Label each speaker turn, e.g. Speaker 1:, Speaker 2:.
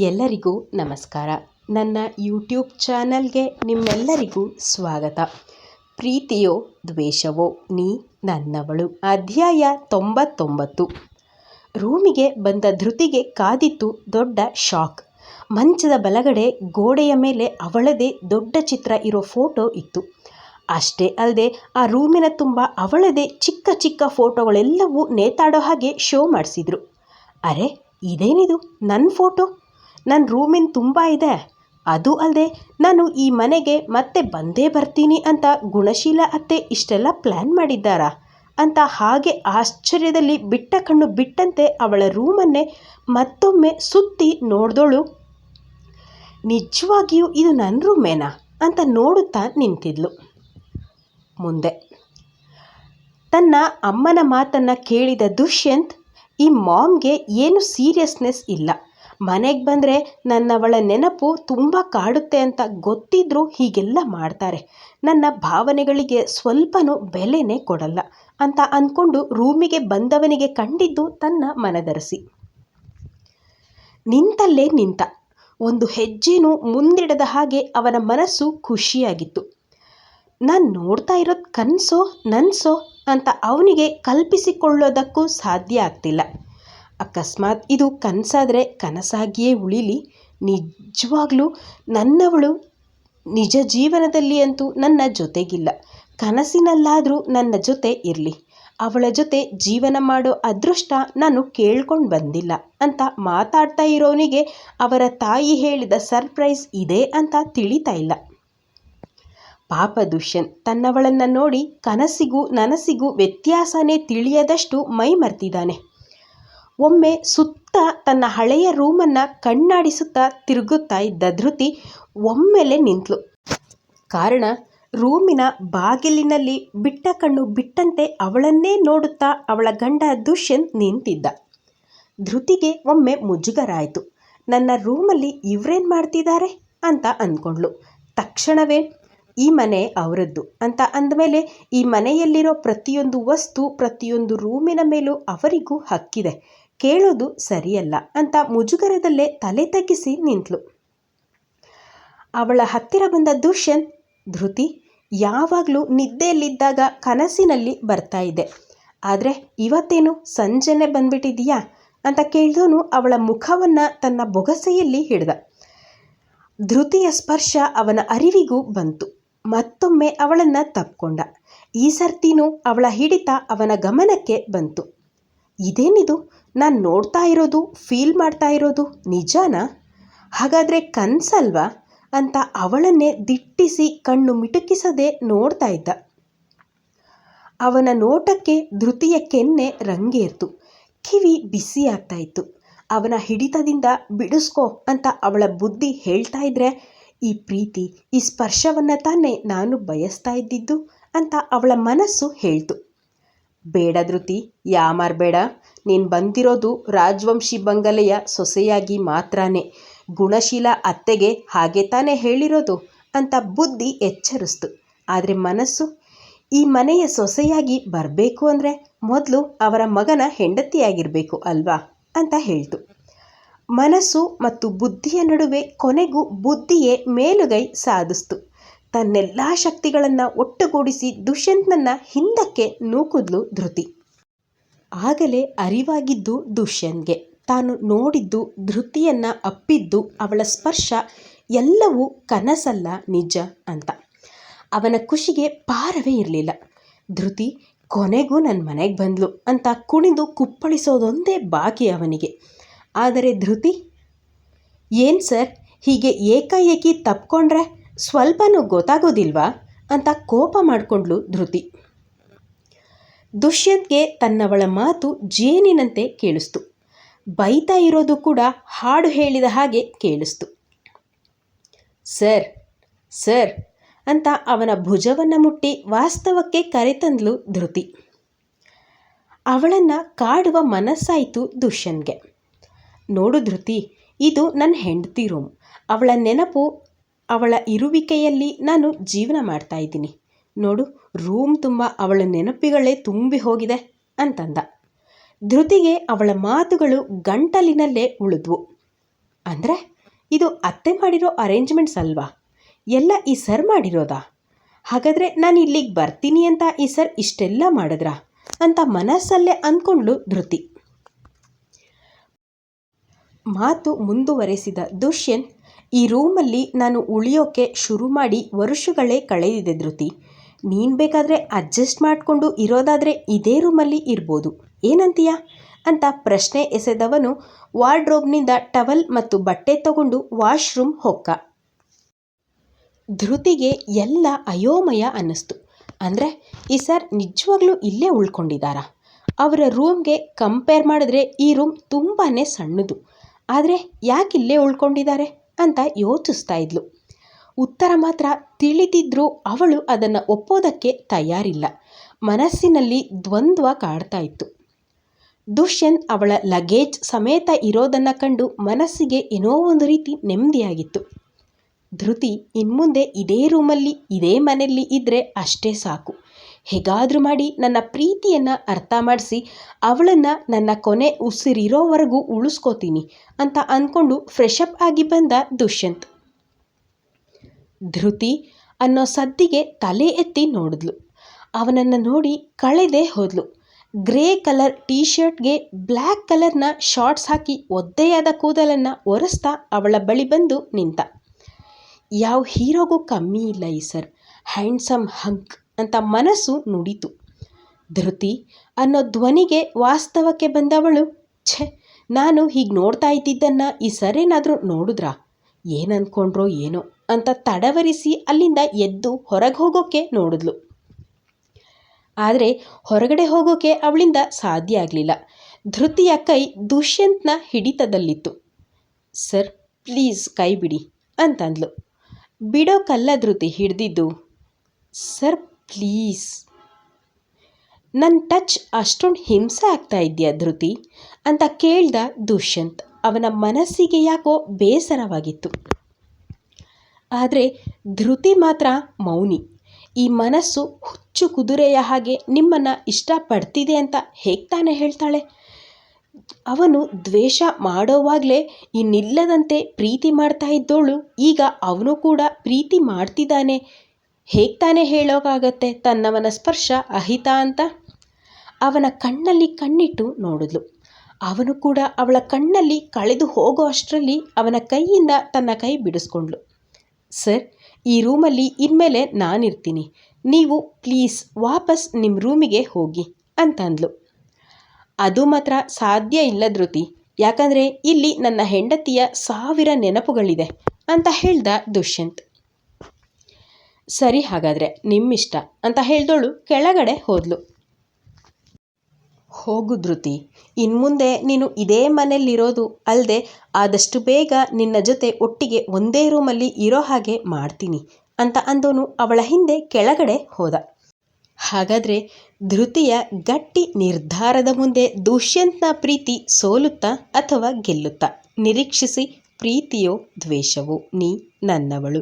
Speaker 1: ಎಲ್ಲರಿಗೂ ನಮಸ್ಕಾರ. ನನ್ನ ಯೂಟ್ಯೂಬ್ ಚಾನಲ್ಗೆ ನಿಮ್ಮೆಲ್ಲರಿಗೂ ಸ್ವಾಗತ. ಪ್ರೀತಿಯೋ ದ್ವೇಷವೋ, ನೀ ನನ್ನವಳು. ಅಧ್ಯಾಯ ತೊಂಬತ್ತೊಂಬತ್ತು. ರೂಮಿಗೆ ಬಂದ ಧೃತಿಗೆ ಕಾದಿತ್ತು ದೊಡ್ಡ ಶಾಕ್. ಮಂಚದ ಬಲಗಡೆ ಗೋಡೆಯ ಮೇಲೆ ಅವಳದೇ ದೊಡ್ಡ ಚಿತ್ರ ಇರೋ ಫೋಟೋ ಇತ್ತು. ಅಷ್ಟೇ ಅಲ್ಲದೆ ಆ ರೂಮಿನ ತುಂಬ ಅವಳದೇ ಚಿಕ್ಕ ಚಿಕ್ಕ ಫೋಟೋಗಳೆಲ್ಲವೂ ನೇತಾಡೋ ಹಾಗೆ ಶೋ ಮಾಡಿಸಿದ್ರು. ಅರೆ, ಇದೇನಿದು? ನನ್ನ ಫೋಟೋ? ನನ್ನ ರೂಮಿನ ತುಂಬ ಇದೆ. ಅದು ಅಲ್ಲದೆ ನಾನು ಈ ಮನೆಗೆ ಮತ್ತೆ ಬಂದೇ ಬರ್ತೀನಿ ಅಂತ ಗುಣಶೀಲ ಅತ್ತೆ ಇಷ್ಟೆಲ್ಲ ಪ್ಲ್ಯಾನ್ ಮಾಡಿದ್ದಾರಾ? ಅಂತ ಹಾಗೆ ಆಶ್ಚರ್ಯದಲ್ಲಿ ಬಿಟ್ಟ ಕಣ್ಣು ಬಿಟ್ಟಂತೆ ಅವಳ ರೂಮನ್ನೇ ಮತ್ತೊಮ್ಮೆ ಸುತ್ತಿ ನೋಡಿದೋಳು. ನಿಜವಾಗಿಯೂ ಇದು ನನ್ನ ರೂಮೇನಾ? ಅಂತ ನೋಡುತ್ತಾ ನಿಂತಿದ್ಲು. ಮುಂದೆ. ತನ್ನ ಅಮ್ಮನ ಮಾತನ್ನು ಕೇಳಿದ ದುಷ್ಯಂತ್, ಈ ಮಾಮ್ಗೆ ಏನು ಸೀರಿಯಸ್ನೆಸ್ ಇಲ್ಲ. ಮನೆಗೆ ಬಂದರೆ ನನ್ನವಳ ನೆನಪು ತುಂಬ ಕಾಡುತ್ತೆ ಅಂತ ಗೊತ್ತಿದ್ದರೂ ಹೀಗೆಲ್ಲ ಮಾಡ್ತಾರೆ. ನನ್ನ ಭಾವನೆಗಳಿಗೆ ಸ್ವಲ್ಪನೂ ಬೆಲೆನೇ ಕೊಡಲ್ಲ ಅಂತ ಅಂದ್ಕೊಂಡು ರೂಮಿಗೆ ಬಂದವನಿಗೆ ಕಂಡಿದ್ದು ತನ್ನ ಮನದರಸಿ. ನಿಂತಲ್ಲೇ ನಿಂತ. ಒಂದು ಹೆಜ್ಜೆನೂ ಮುಂದಿಡದ ಹಾಗೆ ಅವನ ಮನಸ್ಸು ಖುಷಿಯಾಗಿತ್ತು. ನಾನು ನೋಡ್ತಾ ಇರೋದು ಕನಸೋ ನನಸೋ? ಅಂತ ಅವನಿಗೆ ಕಲ್ಪಿಸಿಕೊಳ್ಳೋದಕ್ಕೂ ಸಾಧ್ಯ ಆಗ್ತಿಲ್ಲ. ಅಕಸ್ಮಾತ್ ಇದು ಕನಸಾದರೆ ಕನಸಾಗಿಯೇ ಉಳಿಲಿ. ನಿಜವಾಗ್ಲೂ ನನ್ನವಳು ನಿಜ ಜೀವನದಲ್ಲಿ ಅಂತೂ ನನ್ನ ಜೊತೆಗಿಲ್ಲ. ಕನಸಿನಲ್ಲಾದರೂ ನನ್ನ ಜೊತೆ ಇರಲಿ. ಅವಳ ಜೊತೆ ಜೀವನ ಮಾಡೋ ಅದೃಷ್ಟ ನಾನು ಕೇಳ್ಕೊಂಡು ಬಂದಿಲ್ಲ ಅಂತ ಮಾತಾಡ್ತಾ ಇರೋನಿಗೆ ಅವರ ತಾಯಿ ಹೇಳಿದ ಸರ್ಪ್ರೈಸ್ ಇದೆ ಅಂತ ತಿಳಿತಾ ಇಲ್ಲ. ಪಾಪ ದುಷ್ಯಂತ್ ತನ್ನವಳನ್ನು ನೋಡಿ ಕನಸಿಗೂ ನನಸಿಗೂ ವ್ಯತ್ಯಾಸನೇ ತಿಳಿಯದಷ್ಟು ಮೈ ಮರ್ತಿದ್ದಾನೆ ಒಮ್ಮೆ ಸುತ್ತ ತನ್ನ ಹಳೆಯ ರೂಮನ್ನು ಕಣ್ಣಾಡಿಸುತ್ತಾ ತಿರುಗುತ್ತಾ ಇದ್ದ ಧೃತಿ ಒಮ್ಮೆಲೆ ನಿಂತಳು ಕಾರಣ, ರೂಮಿನ ಬಾಗಿಲಿನಲ್ಲಿ ಬಿಟ್ಟ ಕಣ್ಣು ಬಿಟ್ಟಂತೆ ಅವಳನ್ನೇ ನೋಡುತ್ತಾ ಅವಳ ಗಂಡ ದುಷ್ಯಂತ್ ನಿಂತಿದ್ದ. ಧೃತಿಗೆ ಒಮ್ಮೆ ಮುಜುಗರ ಆಯಿತು ನನ್ನ ರೂಮಲ್ಲಿ ಇವ್ರೇನು ಮಾಡ್ತಿದ್ದಾರೆ? ಅಂತ ಅಂದ್ಕೊಂಡ್ಳು ತಕ್ಷಣವೇ, ಈ ಮನೆ ಅವರದ್ದು ಅಂತ ಅಂದಮೇಲೆ ಈ ಮನೆಯಲ್ಲಿರೋ ಪ್ರತಿಯೊಂದು ವಸ್ತು ಪ್ರತಿಯೊಂದು ರೂಮಿನ ಮೇಲೂ ಅವರಿಗೂ ಹಕ್ಕಿದೆ. ಕೇಳೋದು ಸರಿಯಲ್ಲ ಅಂತ ಮುಜುಗರದಲ್ಲೇ ತಲೆ ತಗ್ಗಿಸಿ ನಿಂತಳು ಅವಳ ಹತ್ತಿರ ಬಂದ ದುಷ್ಯನ್ ಧೃತಿ ಯಾವಾಗಲೂ ನಿದ್ದೆಯಲ್ಲಿದ್ದಾಗ ಕನಸಿನಲ್ಲಿ ಬರ್ತಾ ಇದೆ. ಆದರೆ ಇವತ್ತೇನು ಸಂಜೆನೆ ಬಂದ್ಬಿಟ್ಟಿದೀಯಾ ಅಂತ ಕೇಳಿದವನು ಅವಳ ಮುಖವನ್ನು ತನ್ನ ಬೊಗಸೆಯಲ್ಲಿ ಹಿಡ್ದ. ಧೃತಿಯ ಸ್ಪರ್ಶ ಅವನ ಅರಿವಿಗೂ ಬಂತು. ಮತ್ತೊಮ್ಮೆ ಅವಳನ್ನು ತಪ್ಕೊಂಡ. ಈ ಸರ್ತಿನೂ ಅವಳ ಹಿಡಿತ ಅವನ ಗಮನಕ್ಕೆ ಬಂತು. ಇದೇನಿದು? ನಾನು ನೋಡ್ತಾ ಇರೋದು ಫೀಲ್ ಮಾಡ್ತಾ ಇರೋದು ನಿಜಾನಾ? ಹಾಗಾದರೆ ಕನಸಲ್ವಾ? ಅಂತ ಅವಳನ್ನೇ ದಿಟ್ಟಿಸಿ ಕಣ್ಣು ಮಿಟುಕಿಸದೆ ನೋಡ್ತಾ ಇದ್ದ. ಅವನ ನೋಟಕ್ಕೆ ಧೃತಿಯ ಕೆನ್ನೆ ರಂಗೇರ್ತು. ಕಿವಿ ಬಿಸಿ ಆಗ್ತಾ ಇತ್ತು. ಅವನ ಹಿಡಿತದಿಂದ ಬಿಡಿಸ್ಕೋ ಅಂತ ಅವಳ ಬುದ್ಧಿ ಹೇಳ್ತಾ ಇದ್ರೆ, ಈ ಪ್ರೀತಿ, ಈ ಸ್ಪರ್ಶವನ್ನು ತಾನೇ ನಾನು ಬಯಸ್ತಾ ಇದ್ದಿದ್ದು ಅಂತ ಅವಳ ಮನಸ್ಸು ಹೇಳ್ತು. ಬೇಡ ಧೃತಿ ಯಾಮಾರ್ಬೇಡ ನೀನು ಬಂದಿರೋದು ರಾಜವಂಶಿ ಬಂಗಲೆಯ ಸೊಸೆಯಾಗಿ ಮಾತ್ರನೇ. ಗುಣಶೀಲ ಅತ್ತೆಗೆ ಹಾಗೆ ತಾನೇ ಹೇಳಿರೋದು ಅಂತ ಬುದ್ಧಿ ಎಚ್ಚರಿಸ್ತು. ಆದರೆ ಮನಸ್ಸು, ಈ ಮನೆಯ ಸೊಸೆಯಾಗಿ ಬರಬೇಕು ಅಂದರೆ ಮೊದಲು ಅವರ ಮಗನ ಹೆಂಡತಿಯಾಗಿರಬೇಕು ಅಲ್ವಾ ಅಂತ ಹೇಳ್ತು. ಮನಸ್ಸು ಮತ್ತು ಬುದ್ಧಿಯ ನಡುವೆ ಕೊನೆಗೂ ಬುದ್ಧಿಯೇ ಮೇಲುಗೈ ಸಾಧಿಸ್ತು. ತನ್ನೆಲ್ಲ ಶಕ್ತಿಗಳನ್ನು ಒಟ್ಟುಗೂಡಿಸಿ ದುಷ್ಯಂತನನ್ನ ಹಿಂದಕ್ಕೆ ನೂಕುದ್ಲು ಧೃತಿ. ಆಗಲೇ ಅರಿವಾಗಿದ್ದು ದುಷ್ಯಂತ್ಗೆ. ತಾನು ನೋಡಿದ್ದು ಧೃತಿಯನ್ನು ಅಪ್ಪಿದ್ದು ಅವಳ ಸ್ಪರ್ಶ ಎಲ್ಲವೂ ಕನಸಲ್ಲ ನಿಜ ಅಂತ. ಅವನ ಖುಷಿಗೆ ಪಾರವೇ ಇರಲಿಲ್ಲ. ಧೃತಿ, ಕೊನೆಗೂ ನನ್ನ ಮನೆಗೆ ಬಂದ್ಲು ಅಂತ ಕುಣಿದು ಕುಪ್ಪಳಿಸೋದೊಂದೇ ಬಾಕಿ ಅವನಿಗೆ. ಆದರೆ ಧೃತಿ, ಏನು ಸರ್, ಹೀಗೆ ಏಕಾಏಕಿ ತಪ್ಕೊಂಡ್ರೆ? ಸ್ವಲ್ಪನೂ ಗೊತ್ತಾಗೋದಿಲ್ವಾ ಅಂತ ಕೋಪ ಮಾಡಿಕೊಂಡ್ಲು ಧೃತಿ. ದುಷ್ಯಂತ್ಗೆ ತನ್ನವಳ ಮಾತು ಜೇನಿನಂತೆ ಕೇಳಿಸ್ತು. ಬೈತಾ ಇರೋದು ಕೂಡ ಹಾಡು ಹೇಳಿದ ಹಾಗೆ ಕೇಳಿಸ್ತು. ಸರ್ ಸರ್ ಅಂತ ಅವನ ಭುಜವನ್ನು ಮುಟ್ಟಿ ವಾಸ್ತವಕ್ಕೆ ಕರೆತಂದ್ಲು ಧೃತಿ. ಅವಳನ್ನು ಕಾಡುವ ಮನಸ್ಸಾಯಿತು ದುಷ್ಯನ್ಗೆ ನೋಡು ಧೃತಿ, ಇದು ನನ್ನ ಹೆಂಡತಿ ರೂಮ್. ಅವಳ ನೆನಪು ಅವಳ ಇರುವಿಕೆಯಲ್ಲಿ ನಾನು ಜೀವನ ಮಾಡ್ತಾ ಇದ್ದೀನಿ. ನೋಡು, ರೂಮ್ ತುಂಬ ಅವಳ ನೆನಪಿಗಳೇ ತುಂಬಿ ಹೋಗಿದೆ ಅಂತಂದ. ಧೃತಿಗೆ ಅವಳ ಮಾತುಗಳು ಗಂಟಲಿನಲ್ಲೇ ಉಳಿದ್ವು. ಅಂದರೆ, ಇದು ಅತ್ತೆ ಮಾಡಿರೋ ಅರೇಂಜ್ಮೆಂಟ್ಸ್ ಅಲ್ವಾ? ಎಲ್ಲ ಈ ಸರ್ ಮಾಡಿರೋದಾ? ಹಾಗಾದರೆ ನಾನು ಇಲ್ಲಿಗೆ ಬರ್ತೀನಿ ಅಂತ ಈ ಸರ್ ಇಷ್ಟೆಲ್ಲ ಮಾಡಿದ್ರಾ? ಅಂತ ಮನಸ್ಸಲ್ಲೇ ಅಂದ್ಕೊಂಡ್ಳು ಧೃತಿ. ಮಾತು ಮುಂದುವರೆಸಿದ ದುಷ್ಯಂತ್ ಈ ರೂಮಲ್ಲಿ ನಾನು ಉಳಿಯೋಕೆ ಶುರು ಮಾಡಿ ವರ್ಷಗಳೇ ಕಳೆದಿದೆ ಧೃತಿ. ನೀನು ಬೇಕಾದರೆ ಅಡ್ಜಸ್ಟ್ ಮಾಡಿಕೊಂಡು ಇರೋದಾದರೆ ಇದೇ ರೂಮಲ್ಲಿ ಇರ್ಬೋದು. ಏನಂತೀಯ? ಅಂತ ಪ್ರಶ್ನೆ ಎಸೆದವನು ವಾರ್ಡ್ರೋಬ್ನಿಂದ ಟವಲ್ ಮತ್ತು ಬಟ್ಟೆ ತಗೊಂಡು ವಾಶ್ರೂಮ್ ಹೊಕ್ಕ. ಧೃತಿಗೆ ಎಲ್ಲ ಅಯೋಮಯ ಅನ್ನಿಸ್ತು. ಅಂದರೆ, ಈ ಸರ್ ನಿಜವಾಗ್ಲೂ ಇಲ್ಲೇ ಉಳ್ಕೊಂಡಿದ್ದಾರಾ? ಅವರ ರೂಮ್ಗೆ ಕಂಪೇರ್ ಮಾಡಿದ್ರೆ ಈ ರೂಮ್ ತುಂಬಾ ಸಣ್ಣದು. ಆದರೆ ಯಾಕೆ ಇಲ್ಲೇ ಉಳ್ಕೊಂಡಿದ್ದಾರೆ? ಅಂತ ಯೋಚಿಸ್ತಾ ಇದ್ಲು. ಉತ್ತರ ಮಾತ್ರ ತಿಳಿದಿದ್ರೂ ಅವಳು ಅದನ್ನು ಒಪ್ಪೋದಕ್ಕೆ ತಯಾರಿಲ್ಲ. ಮನಸ್ಸಿನಲ್ಲಿ ದ್ವಂದ್ವ ಕಾಡ್ತಾ ಇತ್ತು. ದುಷ್ಯಂತ್ ಅವಳ ಲಗೇಜ್ ಸಮೇತ ಇರೋದನ್ನು ಕಂಡು ಮನಸ್ಸಿಗೆ ಏನೋ ಒಂದು ರೀತಿ ನೆಮ್ಮದಿಯಾಗಿತ್ತು. ಧೃತಿ ಇನ್ಮುಂದೆ ಇದೇ ರೂಮಲ್ಲಿ, ಇದೇ ಮನೆಯಲ್ಲಿ ಇದ್ದರೆ ಅಷ್ಟೇ ಸಾಕು. ಹೇಗಾದರೂ ಮಾಡಿ ನನ್ನ ಪ್ರೀತಿಯನ್ನು ಅರ್ಥ ಮಾಡಿಸಿ ಅವಳನ್ನು ನನ್ನ ಕೊನೆ ಉಸಿರಿರೋವರೆಗೂ ಉಳಿಸ್ಕೋತೀನಿ ಅಂತ ಅಂದ್ಕೊಂಡು ಫ್ರೆಶಪ್ ಆಗಿ ಬಂದ ದುಷ್ಯಂತ್. ಧೃತಿ ಅನ್ನೋ ಸದ್ದಿಗೆ ತಲೆ ಎತ್ತಿ ನೋಡಿದ್ಲು. ಅವನನ್ನು ನೋಡಿ ಕಳೆದೇ ಹೋದ್ಲು. ಗ್ರೇ ಕಲರ್ ಟೀ ಶರ್ಟ್ಗೆ ಬ್ಲ್ಯಾಕ್ ಕಲರ್ನ ಶಾರ್ಟ್ಸ್ ಹಾಕಿ ಒದ್ದೆಯಾದ ಕೂದಲನ್ನು ಒರೆಸ್ತಾ ಅವಳ ಬಳಿ ಬಂದು ನಿಂತ. ಯಾವ ಹೀರೋಗೂ ಕಮ್ಮಿ ಇಲ್ಲ ಈ ಸರ್. ಹ್ಯಾಂಡ್ಸಮ್ ಹಂಕ್ ಅಂತ ಮನಸ್ಸು ನುಡಿತು. ಧೃತಿ ಅನ್ನೋ ಧ್ವನಿಗೆ ವಾಸ್ತವಕ್ಕೆ ಬಂದವಳು, ಛೆ, ನಾನು ಹೀಗೆ ನೋಡ್ತಾ ಇದ್ದಿದ್ದನ್ನು ಈ ಸರೇನಾದರೂ ನೋಡಿದ್ರಾ? ಏನು ಅಂದ್ಕೊಂಡ್ರೋ ಏನೋ ಅಂತ ತಡವರಿಸಿ ಅಲ್ಲಿಂದ ಎದ್ದು ಹೊರಗೆ ಹೋಗೋಕ್ಕೆ ನೋಡಿದ್ಲು. ಆದರೆ ಹೊರಗಡೆ ಹೋಗೋಕ್ಕೆ ಅವಳಿಂದ ಸಾಧ್ಯ ಆಗಲಿಲ್ಲ. ಧೃತಿಯ ಕೈ ದುಷ್ಯಂತ್ನ ಹಿಡಿತದಲ್ಲಿತ್ತು. ಸರ್, ಪ್ಲೀಸ್ ಕೈ ಬಿಡಿ ಅಂತಂದ್ಲು. ಬಿಡೋಕಲ್ಲ ಧೃತಿ, ಹಿಡ್ದಿದ್ದು. Sir please. ನನ್ನ ಟಚ್ ಅಷ್ಟೊಂದು ಹಿಂಸೆ ಆಗ್ತಾ ಇದೆಯಾ ಧೃತಿ? ಅಂತ ಕೇಳ್ದ ದುಷ್ಯಂತ್ ಅವನ ಮನಸ್ಸಿಗೆ ಯಾಕೋ ಬೇಸರವಾಗಿತ್ತು. ಆದರೆ ಧೃತಿ ಮಾತ್ರ ಮೌನಿ. ಈ ಮನಸ್ಸು ಹುಚ್ಚು ಕುದುರೆಯ ಹಾಗೆ ನಿಮ್ಮನ್ನು ಇಷ್ಟಪಡ್ತಿದೆ ಅಂತ ಹೇಗೆ ತಾನೇ ಹೇಳ್ತಾಳೆ? ಅವನು ದ್ವೇಷ ಮಾಡೋವಾಗಲೇ ಇನ್ನಿಲ್ಲದಂತೆ ಪ್ರೀತಿ ಮಾಡ್ತಾ ಇದ್ದೋಳು, ಈಗ ಅವನು ಕೂಡ ಪ್ರೀತಿ ಮಾಡ್ತಿದ್ದಾನೆ ಹೇಗೆ ತಾನೇ ಹೇಳೋಕ್ಕಾಗತ್ತೆ ತನ್ನವನ ಸ್ಪರ್ಶ ಅಹಿತ ಅಂತ? ಅವನ ಕಣ್ಣಲ್ಲಿ ಕಣ್ಣಿಟ್ಟು ನೋಡಿದ್ಲು. ಅವನು ಕೂಡ ಅವಳ ಕಣ್ಣಲ್ಲಿ ಕಳೆದು ಹೋಗೋ ಅಷ್ಟರಲ್ಲಿ ಅವನ ಕೈಯಿಂದ ತನ್ನ ಕೈ ಬಿಡಿಸ್ಕೊಂಡ್ಳು ಸರ್, ಈ ರೂಮಲ್ಲಿ ಇನ್ಮೇಲೆ ನಾನಿರ್ತೀನಿ. ನೀವು ಪ್ಲೀಸ್ ವಾಪಸ್ ನಿಮ್ಮ ರೂಮಿಗೆ ಹೋಗಿ ಅಂತಂದ್ಲು. ಅದು ಮಾತ್ರ ಸಾಧ್ಯ ಇಲ್ಲ ಧೃತಿ. ಯಾಕಂದರೆ ಇಲ್ಲಿ ನನ್ನ ಹೆಂಡತಿಯ ಸಾವಿರ ನೆನಪುಗಳಿದೆ ಅಂತ ಹೇಳ್ದ ದುಷ್ಯಂತ್. ಸರಿ ಹಾಗಾದರೆ ನಿಮ್ಮಿಷ್ಟ ಅಂತ ಹೇಳ್ದೋಳು, ಕೆಳಗಡೆ ಹೋದ್ಲು. ಹೋಗು ಧೃತಿ, ಇನ್ಮುಂದೆ ನೀನು ಇದೇ ಮನೆಯಲ್ಲಿರೋದು ಅಲ್ಲದೆ ಆದಷ್ಟು ಬೇಗ ನಿನ್ನ ಜೊತೆ ಒಟ್ಟಿಗೆ ಒಂದೇ ರೂಮಲ್ಲಿ ಇರೋ ಹಾಗೆ ಮಾಡ್ತೀನಿ ಅಂತ ಅಂದೋನು ಅವಳ ಹಿಂದೆ ಕೆಳಗಡೆ ಹೋದ. ಹಾಗಾದರೆ ಧೃತಿಯ ಗಟ್ಟಿ ನಿರ್ಧಾರದ ಮುಂದೆ ದುಷ್ಯಂತ್ನ ಪ್ರೀತಿ ಸೋಲುತ್ತಾ ಅಥವಾ ಗೆಲ್ಲುತ್ತಾ? ನಿರೀಕ್ಷಿಸಿ ಪ್ರೀತಿಯೋ ದ್ವೇಷವೋ, ನೀ ನನ್ನವಳು.